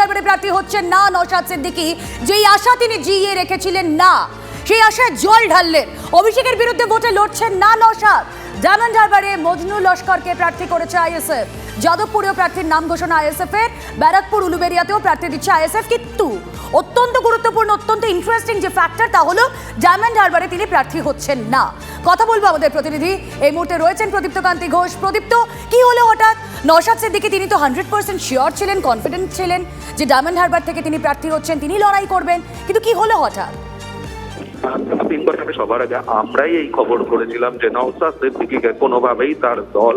হারবারে প্রার্থী হচ্ছেন না নৌশাদ সিদ্দিকি। যেই আশা তিনি জিইয়ে রেখেছিলেন না, সেই আশায় জল ঢাললেন। অভিষেকের বিরুদ্ধে ভোটে লড়ছেন না নৌশাদ ডায়মন্ড হারবারে মজনু লস্করকে প্রার্থী করেছে আইএসএফ। যাদবপুরেও প্রার্থীর নাম ঘোষণা আইএসএফ এর ব্যারাকপুর উলুবেরিয়াতেও প্রার্থী দিচ্ছে আইএসএফ। কিন্তু অত্যন্ত গুরুত্বপূর্ণ, অত্যন্ত ইন্টারেস্টিং যে ফ্যাক্টর তা হলো ডায়মন্ড হারবারে তিনি প্রার্থী হচ্ছেন না। কথা বলব আমাদের প্রতিনিধি। এই মুহূর্তে রয়েছেন প্রদীপ্ত কান্তি ঘোষ। প্রদীপ্ত, কি হলো হঠাৎ? নশাদ সিদ্দিকি, তিনি তো হান্ড্রেড পার্সেন্ট শিওর ছিলেন কনফিডেন্ট ছিলেন যে ডায়মন্ড হারবার থেকে তিনি প্রার্থী হচ্ছেন, তিনি লড়াই করবেন। কিন্তু কি হলো হঠাৎ? সবার আগে আমরাই এই খবর করেছিলাম যে নওসাদ সিদ্দিকিকে কোনোভাবেই তার দল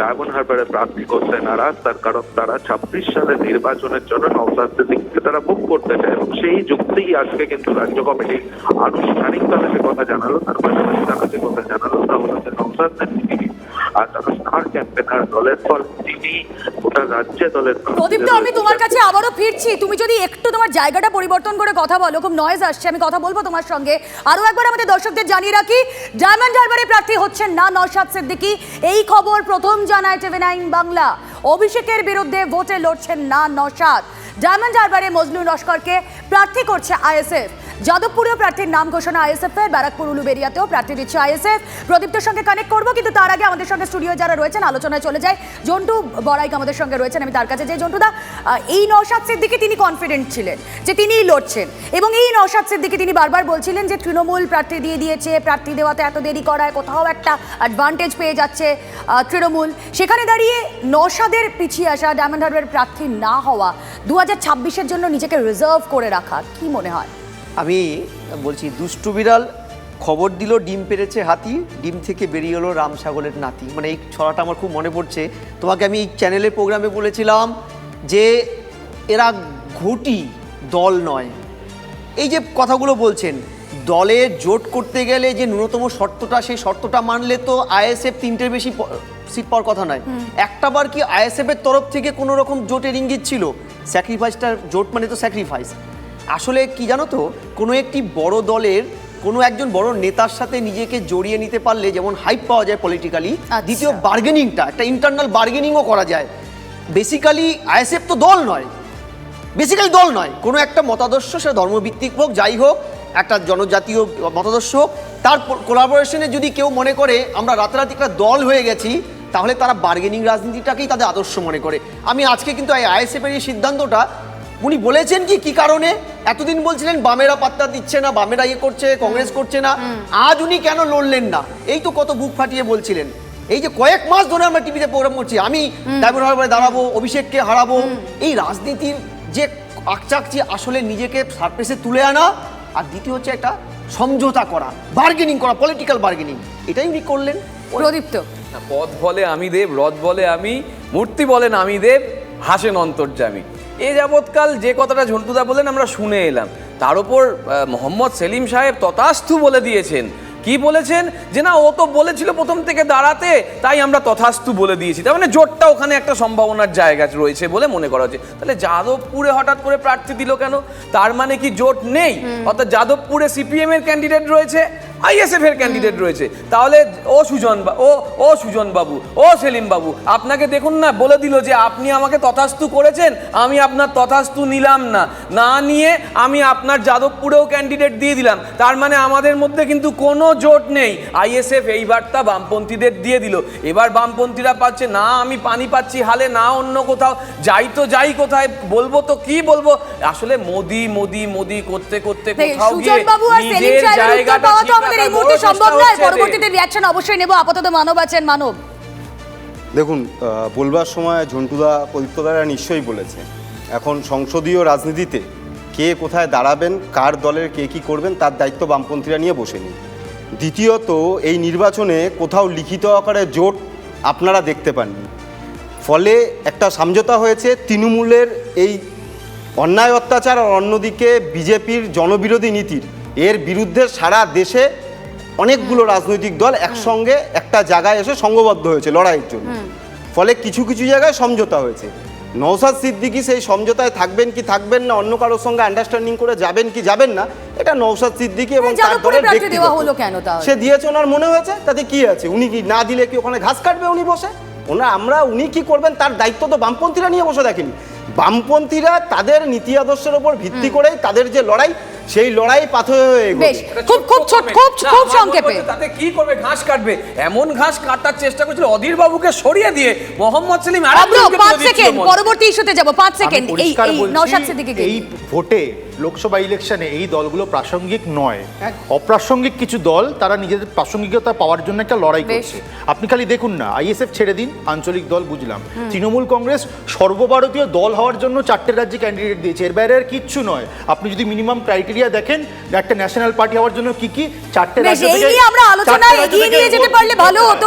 ডায়মন্ড হারবারে প্রার্থী করতে নারাজ। তার কারণ তারা ছাব্বিশ সালের নির্বাচনের জন্য নওসাদ সিদ্দিকিকে তারা বুক করতে চায় এবং সেই যুক্তিই আজকে কিন্তু রাজ্য কমিটি আনুষ্ঠানিকভাবে যে কথা জানালো, তার পাশাপাশি তারা যে কথা জানালো তা হলো যে নওসাদ সিদ্দিকি আর তারা আমি তোমার কাছে আবারও ফিরছি। তুমি যদি একটু তোমার জায়গাটা পরিবর্তন করে কথা বলো, খুব নয়েজ আসছে, আমি কথা বলব তোমার সঙ্গে। আরও একবার আমাদের দর্শকদের জানিয়ে রাখি ডায়মন্ড হারবারে প্রার্থী হচ্ছেন না নওশাদ সিদ্দিকি। এই খবর প্রথম জানায় টিভি নাইন বাংলা। অভিষেকের বিরুদ্ধে ভোটে লড়ছেন না নওশাদ। ডায়মন্ড হারবারে মজনু লস্করকে প্রার্থী করছে আইএসএফ। যাদবপুরেও প্রার্থীর নাম ঘোষণা আইএসএফ এর, ব্যারাকপুর উলুবেরিয়াতেও প্রার্থী দিচ্ছে আইএসএফ। প্রদীপ্তর সঙ্গে কানেক্ট করব, কিন্তু তার আগে আমাদের সঙ্গে স্টুডিও যারা রয়েছেন, আলোচনায় চলে যায় জন্টু বড়াইক আমাদের সঙ্গে রয়েছেন, আমি তার কাছে যে জন্টুদা এই নৌশাদ সিদ্দিকি তিনি কনফিডেন্ট ছিলেন যে তিনিই লড়ছেন এবং এই নৌশাদ সিদ্দিকি তিনি বারবার বলছিলেন যে তৃণমূল প্রার্থী দিয়ে দিয়েছে, প্রার্থী দেওয়াতে এত দেরি করায় কোথাও একটা অ্যাডভান্টেজ পেয়ে যাচ্ছে তৃণমূল। সেখানে দাঁড়িয়ে নৌশাদের পিছিয়ে আসা ডায়মন্ড হারবারের প্রার্থী না হওয়া দু হাজার জন্য নিজেকে রিজার্ভ করে রাখা, কি মনে হয়? আমি বলছি দুষ্টু বিড়াল খবর দিল ডিম পেরেছে হাতি ডিম থেকে বেরিয়ে এলো রাম ছাগলের নাতি। মানে এই ছড়াটা আমার খুব মনে পড়ছে। তোমাকে আমি এই চ্যানেলের প্রোগ্রামে বলেছিলাম যে এরা ঘটি দল নয়। এই যে কথাগুলো বলছেন দলে জোট করতে গেলে যে ন্যূনতম শর্তটা সেই শর্তটা মানলে তো আইএসএফ তিনটের বেশি সিট পাওয়ার কথা নয়। একটা বার কি আইএসএফ এর তরফ থেকে কোনো রকম জোটের ইঙ্গিত ছিল? স্যাক্রিফাইসটা জোট মানে তো স্যাক্রিফাইস আসলে কি জানো তো কোনো একটি বড় দলের কোনো একজন বড় নেতার সাথে নিজেকে জড়িয়ে নিতে পারলে যেমন হাইপ পাওয়া যায় পলিটিক্যালি আচ্ছা। দ্বিতীয় বার্গেনিংটা একটা ইন্টারনাল বার্গেনিংও করা যায়। বেসিক্যালি আইএসএফ তো দল নয়। বেসিক্যালি দল নয়। কোনো একটা মতাদর্শ সে ধর্মভিত্তিক হোক যাই হোক একটা জনজাতীয় মতাদর্শ হোক তার কোলাবোরেশনে যদি কেউ মনে করে আমরা রাতারাতি একটা দল হয়ে গেছি তাহলে তারা বার্গেনিং রাজনীতিটাকেই তাদের আদর্শ মনে করে। আমি আজকে কিন্তু এই আইএসএফের এই সিদ্ধান্তটা উনি বলেছেন কি কি কারণে? এতদিন বলছিলেন বামেরা পাত্তা দিচ্ছে না বামেরা ইয়ে করছে কংগ্রেস করছে না। আজ উনি কেন লড়লেন না? এই তো কত বুক ফাটিয়ে বলছিলেন। এই যে কয়েক মাস ধরে আমরা টিভিতে প্রোগ্রাম করছি আমি ডায়মন্ড হারবারে দাঁড়াবো অভিষেককে হারাবো এই রাজনীতির যে আকচাকচি আসলে নিজেকে সারপ্রেসে তুলে আনা আর দ্বিতীয় হচ্ছে একটা সমঝোতা করা বার্গেনিং করা পলিটিক্যাল বার্গেনিং এটাই উনি করলেন। প্রদীপ্ত। পথ বলে আমি দেব রথ বলে আমি মূর্তি বলেন আমি দেব হাসেন অন্তর্জামী এ যাবৎকাল যে কথাটা ঝন্টুদা বলেন আমরা শুনে এলাম। তার উপর মোহাম্মদ সেলিম সাহেব তথাস্থু বলে দিয়েছেন। কি বলেছেন? যে না ও তো বলেছিল প্রথম থেকে দাঁড়াতে তাই আমরা তথাস্তু বলে দিয়েছি। তার মানে জোটটা ওখানে একটা সম্ভাবনার জায়গা রয়েছে বলে মনে করা হচ্ছে। তাহলে যাদবপুরে হঠাৎ করে প্রার্থী দিল কেন? তার মানে কি জোট নেই? অর্থাৎ যাদবপুরে সিপিএম এর ক্যান্ডিডেট রয়েছে। আইএসএফ এর ক্যান্ডিডেট রয়েছে। তাহলে ও সুজন ও ও সুজন বাবু ও সেলিম বাবু আপনাকে দেখুন না বলে দিল যে আপনি আমাকে তথাস্তু করেছেন আমি আপনার তথাস্তু নিলাম না। না নিয়ে আমি আপনার যাদবপুরেও ক্যান্ডিডেট দিয়ে দিলাম। তার মানে আমাদের মধ্যে কিন্তু কোনো জোট নেই। আইএসএফ এই বার্তা বামপন্থীদের দিয়ে দিল। এবার বামপন্থীরা পাচ্ছে না আমি পানি পাচ্ছি হালে না অন্য কোথাও যাই তো যাই কোথায় বলব তো কি বলব? আসলে মোদি মোদি মোদি করতে করতে কোথাও গিয়ে নিজের জায়গাটা আমাদের এই মুহূর্তে সম্ভব নয় পরবর্তীতে রিয়াকশন অবশ্যই নেব। আপাতত মানব আছেন মানব। দেখুন বলবার সময় ঝন্টুদা পবিত্রদারা নিশ্চয়ই বলেছে। এখন সংসদীয় রাজনীতিতে কে কোথায় দাঁড়াবেন কার দলের কে কি করবেন তার দায়িত্ব বামপন্থীরা নিয়ে বসেনি। দ্বিতীয়ত এই নির্বাচনে কোথাও লিখিত আকারে জোট আপনারা দেখতে পাননি। ফলে একটা সমঝোতা হয়েছে তৃণমূলের এই অন্যায় অত্যাচার আর অন্যদিকে বিজেপির জনবিরোধী নীতির। এর বিরুদ্ধে সারা দেশে অনেকগুলো রাজনৈতিক দল একসঙ্গে একটা জায়গায় এসে সংঘবদ্ধ হয়েছে লড়াইয়ের জন্য। ফলে কিছু কিছু জায়গায় সমঝোতা হয়েছে। নৌসাদ সিদ্দিকি সেই সমঝোতায় থাকবেন কি থাকবেন না অন্য কারোর সঙ্গে আন্ডারস্ট্যান্ডিং করে যাবেন কি যাবেন না এটা নৌসাদ সিদ্দিকি এবং তার দলের তাহলে? সে দিয়েছে ওনার মনে হয়েছে তাতে কি আছে? উনি কি না দিলে কি ওখানে ঘাস কাটবে উনি বসে? ওনার আমরা উনি কি করবেন তার দায়িত্ব তো বামপন্থীরা নিয়ে বসে দেখেনি। বামপন্থীরা তাদের নীতি আদর্শের ওপর ভিত্তি করেই তাদের যে লড়াই সেই লড়াই পাথর হয়ে। বেশ খুব খুব ছোট খুব খুব সংক্ষেপে। তাতে কি করবে? ঘাস কাটবে। এমন ঘাস কাটার চেষ্টা করছিল অধীর বাবুকে সরিয়ে দিয়ে মোহাম্মদ সেলিম আর অব্র পাঁচ সেকেন্ড পরবর্তী ইস্যুতে যাব 5 সেকেন্ড এই এই নওশাদ সিদ্দিকীকে। এই ভোটে লোকসভা ইলেকশনে এই দলগুলো প্রাসঙ্গিক নয়। অপ্রাসঙ্গিক কিছু দল তারা নিজেদের প্রাসঙ্গিকতা পাওয়ার জন্য একটা লড়াই করছে। আপনি খালি দেখুন না আইএসএফ ছেড়ে দিন আঞ্চলিক দল বুঝলাম। তৃণমূল কংগ্রেস সর্বভারতীয় দল হওয়ার জন্য চারটে রাজ্যে ক্যান্ডিডেট দিয়েছে। এর বাইরে আর কিচ্ছু নয়। আপনি যদি মিনিমাম ক্রাইটেরিয়া দেখেন একটা ন্যাশনাল পার্টি হওয়ার জন্য কি কি চারটে রাজ্য থেকে আমরা আলোচনা এগিয়ে নিয়ে যেতে পারলে ভালো হতো।